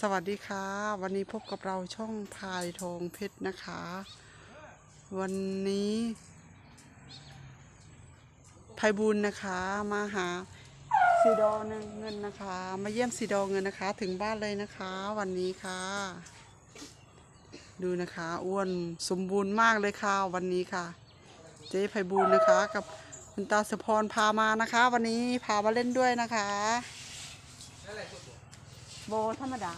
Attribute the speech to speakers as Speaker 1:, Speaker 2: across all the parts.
Speaker 1: สวัสดีค่ะ วันนี้พบกับเราช่องพายทองเพชรนะคะ วันนี้ไพบุญนะคะมาหาสีดอเงินนะคะ มาเยี่ยมสีดอเงินนะคะ ถึงบ้านเลยนะคะ วันนี้ค่ะ ดูนะคะอ้วนสมบูรณ์มากเลยค่ะวันนี้ค่ะ เจ๊ไพบุญนะคะ กับคุณตาสพรพามานะคะ วันนี้พามาเล่นด้วยนะคะ โบธรรมดา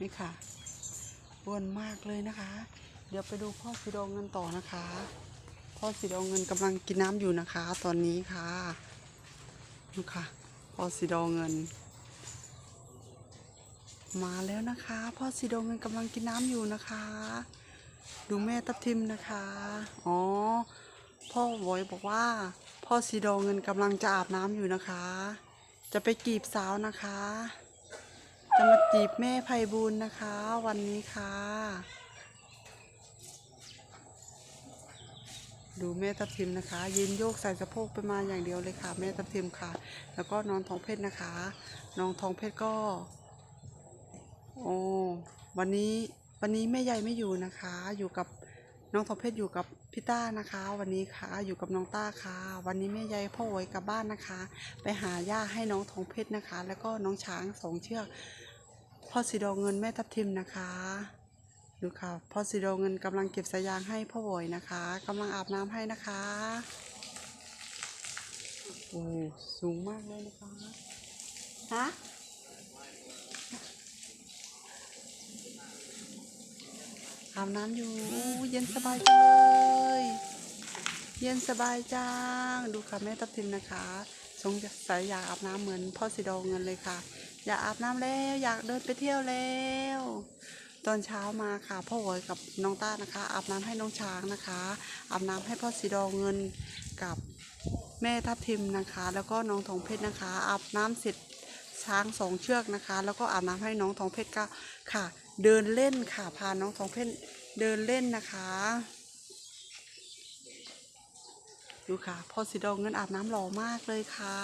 Speaker 1: นี่ค่ะอ้วนมากเลยนะคะ เดี๋ยวไปดูพ่อสีดองเงินต่อนะคะ พ่อสีดองเงินกำลังกินน้ำอยู่นะคะ ตอนนี้ค่ะดูค่ะ พ่อสีดองเงิน มาแล้วนะคะ พ่อสีดองเงินกำลังกินน้ำอยู่นะคะ ดูแม่ตับทิมนะคะ อ๋อ พ่อโวยบอกว่า พ่อสีดองเงินกำลังจะอาบน้ำอยู่นะคะ จะไปจีบสาวนะคะ จะมาจีบแม่ไพบูลนะคะ วันนี้ค่ะ ดูแม่ทับทิมนะคะ ยืนโยกใส่สะโพกไปมาอย่างเดียวเลยค่ะ แม่ทับทิมค่ะ แล้วก็น้องทองเพชรนะคะ น้องทองเพชรก็ โอ้วันนี้วันนี้แม่ใหญ่ไม่อยู่นะคะ อยู่กับ น้องทองเพชรอยู่กับพี่ต้านะคะ วันนี้ค่ะอยู่กับน้องต้าค่ะ วันนี้แม่ใหญ่พ่อโอยกลับบ้านนะคะ ไปหาย่าให้น้องทองเพชรนะคะ แล้วก็น้องช้างสองเชือกพ่อสีดองเงินแม่ทับทิมนะคะดูค่ะพ่อสีดองเงินกำลังเก็บสายยางให้พ่อโอยนะคะกำลังอาบน้ำให้นะคะโอ้สูงมากเลยนะคะฮะ อาบน้ำอยู่เย็นสบายจังเลยเย็นสบายจังดูค่ะแม่ตับทิมนะคะสงสัยอยากอาบน้ำเหมือนพ่อสีดองเงินเลยค่ะ อยากอาบน้ำแล้วอยากเดินไปเที่ยวแล้ว ตอนเช้ามาค่ะพ่อโอยกับน้องต้านะคะ อาบน้ำให้น้องช้างนะคะอาบน้ำให้พ่อสีดองเงินกับแม่ทับทิมนะคะ แล้วก็น้องทองเพชรนะคะอาบน้ำเสร็จ ช้างสองเชือกนะคะ แล้วก็อาบน้ำให้น้องทองเพชรก็ค่ะ เดินเล่นค่ะพาน้องทองเพชรเดินเล่นนะคะดูค่ะพ่อสีดองเงินอาบน้ำหล่อมากเลยค่ะ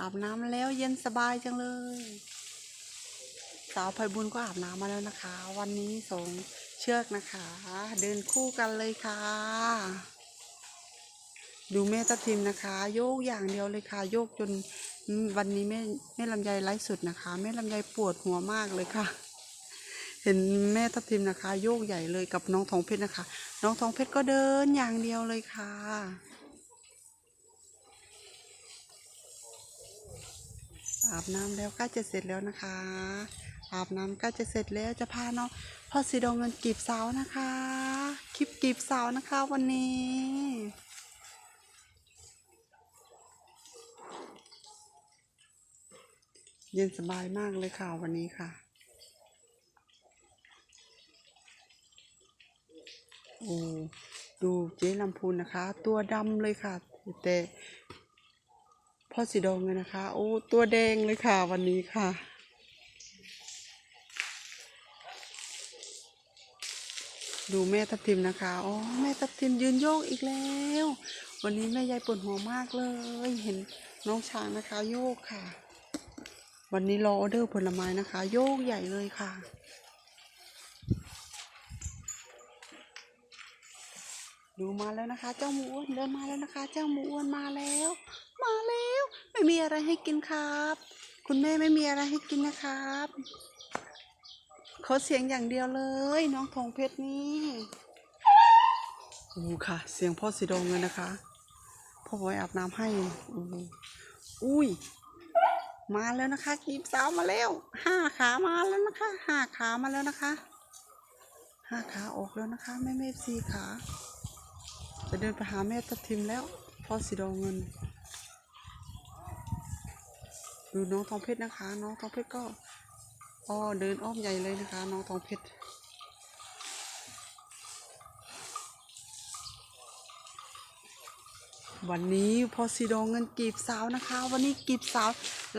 Speaker 1: อาบน้ำแล้วเย็นสบายจังเลย สาวไพบุญก็อาบน้ำมาแล้วนะคะ วันนี้สองเชือกนะคะ เดินคู่กันเลยค่ะ ดูแม่ตาทิมนะคะ โยกอย่างเดียวเลยค่ะ โยกจนวันนี้แม่แม่ลำไยไลฟ์สดนะคะ แม่ลำไยปวดหัวมากเลยค่ะ เห็นแม่ทับทิมนะคะ โยกใหญ่เลยกับน้องทองเพชรนะคะ น้องทองเพชรก็เดินอย่างเดียวเลยค่ะอาบน้ำแล้วกล้จะเสร็จแล้วนะคะ อาบน้ำกล้จะเสร็จแล้วจะพาน้องพ่อสีดองเงินกีบสาวนะคะ คลิปกีบสาวนะคะวันนี้ เย็นสบายมากเลยค่ะวันนี้ค่ะ โอ้ดูเจ๊ลำพูนนะคะ ตัวดำเลยค่ะ แต่พ่อสีดองเลยนะคะ โอ้ตัวแดงเลยค่ะวันนี้ค่ะดูแม่ทับทิมนะคะ อ๋อ แม่ทับทิมยืนโยกอีกแล้ว วันนี้แม่ยายปวดหัวมากเลย เห็นน้องช้างนะคะโยกค่ะ วันนี้รอออเดอร์ผลไม้นะคะ โยกใหญ่เลยค่ะ ดูมาแล้วนะคะ เจ้าหมูอ้วนเดินมาแล้วนะคะ เจ้าหมูอ้วนมาแล้ว มาแล้ว ไม่มีอะไรให้กินครับ คุณแม่ไม่มีอะไรให้กินนะครับขอเสียงอย่างเดียวเลย น้องทองเพชรนี่โอ้ค่ะ เสียงพ่อสีดงเลยนะคะ พ่อบอยอาบน้ำให้อุ้ย มาแล้วนะคะกีบสาวมาแล้วห้าขามาแล้วนะคะห้าขามาแล้วนะคะห้าขาออกแล้วนะคะแม่เมฟซีขาจะเดินไปหาแม่ทับทิมแล้วพ่อสีดองเงิน ดูน้องทองเพชรนะคะ น้องทองเพชรก็อ้อเดินอ้อมใหญ่เลยนะคะ น้องทองเพชรวันนี้พอสีดองเงินกีบสาวนะคะ วันนี้กีบสาว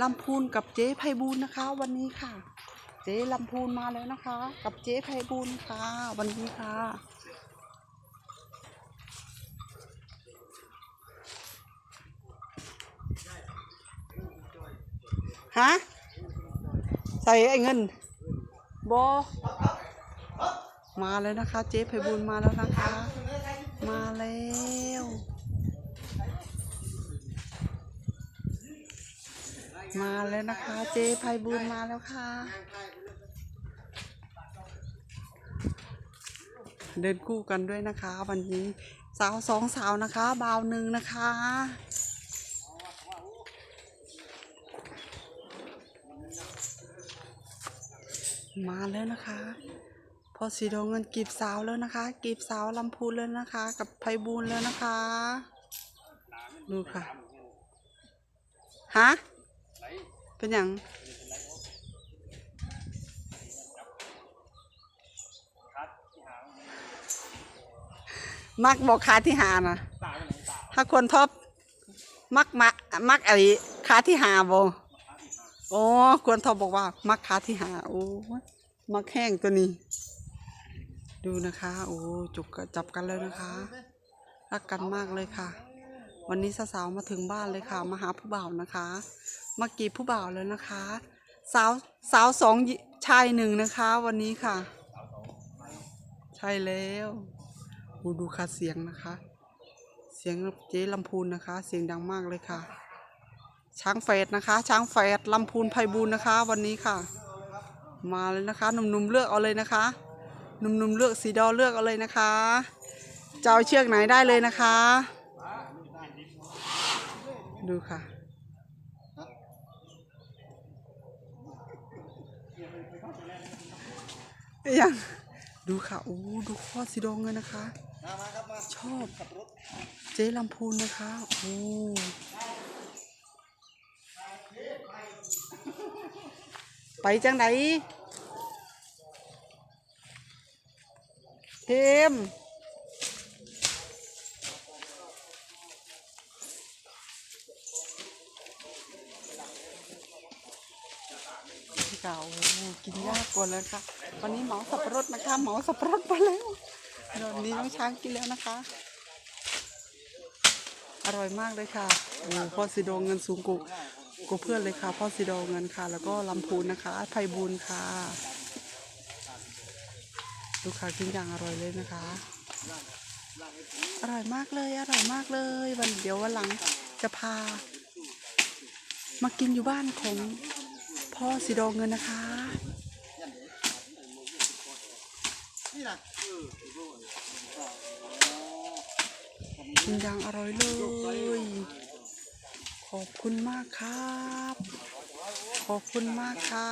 Speaker 1: ลำพูนกับเจ๊ไพบูลนะคะ วันนี้ค่ะ เจ๊ลำพูนมาแล้วนะคะ กับเจ๊ไพบูลค่ะ วันนี้ค่ะ ฮะ ใส่ไอ้เงินบอมาแล้วนะคะ เจ๊ไพบุญมาแล้วนะคะ มาแล้ว มาแล้วนะคะ เจ๊ไพบุญมาแล้วค่ะ เดินคู่กันด้วยนะคะ วันนี้สาวสองสาวนะคะบ่าวหนึ่งนะคะมาแล้วนะคะ พอสีดงเงินกีบสาวแล้วนะคะ กีบสาวลำพูนแล้วนะคะ กับไพบูลแล้วนะคะ ดูค่ะ ฮะ เป็นอย่างมักบอกขาที่หานะถ้าคนทอบมักมักมักไอ้ขาที่หาบโอ้ควรทอบบอกว่า มักขาที่หาโอ้มักแห้งตัวนี้ ดูนะคะ โอ้จุกจับกันเลยนะคะ รักกันมากเลยค่ะ วันนี้สาวๆมาถึงบ้านเลยค่ะมาหาผู้บ่าวนะคะมากีบผู้บ่าวเลยนะคะสาวสาวสองชายหนึ่งนะคะ วันนี้ค่ะ ใช่แล้วโอ้ดูค่ะเสียงนะคะ เสียงเจ๊ลำพูนนะคะ เสียงดังมากเลยค่ะ ช้างเฟดนะคะ ช้างเฟดลำพูนไพบูลนะคะ วันนี้ค่ะ มาเลยนะคะหนุ่มๆเลือกเอาเลยนะคะหนุ่มๆเลือกสีดอเลือกเอาเลยนะคะจะเอาเชือกไหนได้เลยนะคะ ดูค่ะยยัง ดูค่ะ โอ้ ดูข้อสีดองเลยนะคะ ชอบ เจ๊ลำพูนนะคะ โอ้ไปจังไหนเทมพี่เก่าโอ้ กินยากกว่าแล้วค่ะ วันนี้เหมาสับปะรดนะคะเหมาสับปะรดมาแล้ววันนี้น้องช้างกินแล้วนะคะ อร่อยมากเลยค่ะโอ้พ่อสีโดงเงินสูงกุกูเพื่อนเลยค่ะ พ่อสีโดงเงินค่ะ แล้วก็ลำพูนนะคะไพบูลค่ะลูกค้ากินอย่างอร่อยเลยนะคะ อร่อยมากเลยอร่อยมากเลย วันเดี๋ยววันหลังจะพา มากินอยู่บ้านของพ่อสีโดงเงินนะคะ กินย่างอร่อยเลย ขอบคุณมากครับ ขอบคุณมากค่ะ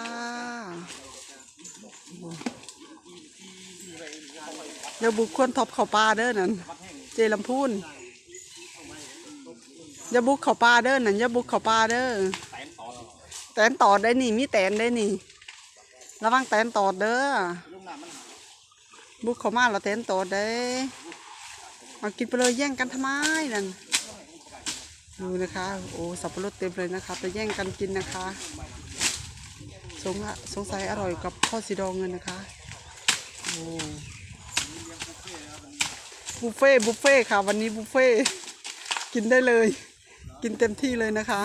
Speaker 1: อย่าบุกคนทอบเข่าปลาเด้อนั่นเจลำพูนอย่าบุกเข่าปลาเด้อนั่นอย่าบุกเข่าปลาเด้อแตนตอดได้นี่มีแตนได้นี่ ระวังแตนตอดเด้อ บุกเข้ามาเราแตนตอดได้มากินไปเลยแย่งกันทำไมนั่นดูนะคะ โอ้สับปะรดเต็มเลยนะคะไปแย่งกันกินนะคะ สงะสงสัยอร่อยกับพ่อสีดองเงินนะคะโอ้บุฟเฟ่บุฟเฟ่ค่ะ วันนี้บุฟเฟ่กินได้เลย กินเต็มที่เลยนะคะ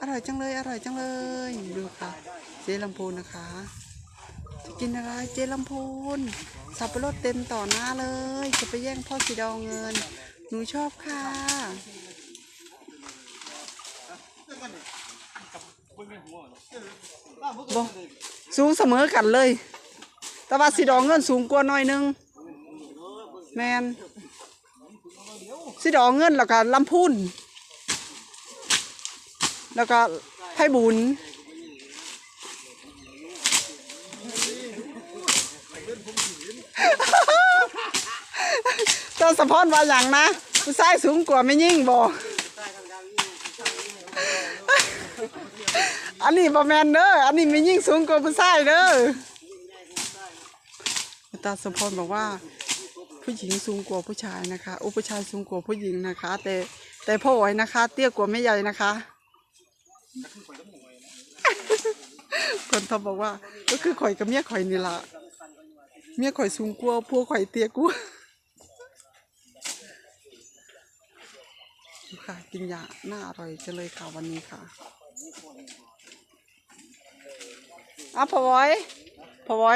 Speaker 1: อร่อยจังเลย อร่อยจังเลย ดูค่ะเจ๊ลำพูนนะคะ กินอะไรเจลำพูนสับปะรดเต็มต่อหน้าเลย จะไปแย่งพ่อสีดองเงิน หนูชอบค่ะบสูงเสมอกันเลย แต่ว่าสีดองเงินสูงกว่าน่อยนึง แมนสีดองเงินแล้วก็ลำพูนแล้วก็ไพ่บุญ เจ้าสะพอนว่าอย่างนะผู้ชายสูงกว่าไม่ยิ่งบ่อันนี้บ่แมนเด้ออันนี้ไม่ยิ่งสูงกว่าผู้ชายเด้อตาสะพอนบอกว่า ผู้หญิงสูงกว่าผู้ชายนะคะโอ้ผู้ชายสูงกว่าผู้หญิงนะคะ แต่แต่พ่อไว้นะคะ เตี้ยกว่าแม่ใหญ่นะคะ คนทอบอกว่าก็คือข่อยกับเมียข่อยนี่ละ เมียข่อยสูงกว่าพวกข่อยเตี้ยกว่าค่ะกินยาน่าอร่อยจังเลยค่ะวันนี้ค่ะอะพอไว้พอไว้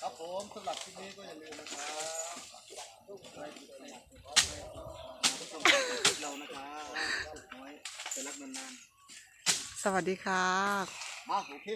Speaker 2: ครับผมสำหรับคลิปนี้ก็อย่าลืมนะครับเรานะครับน้อยจะรักนาน
Speaker 1: สวัสดีค่ะ
Speaker 2: ๆมาโอเค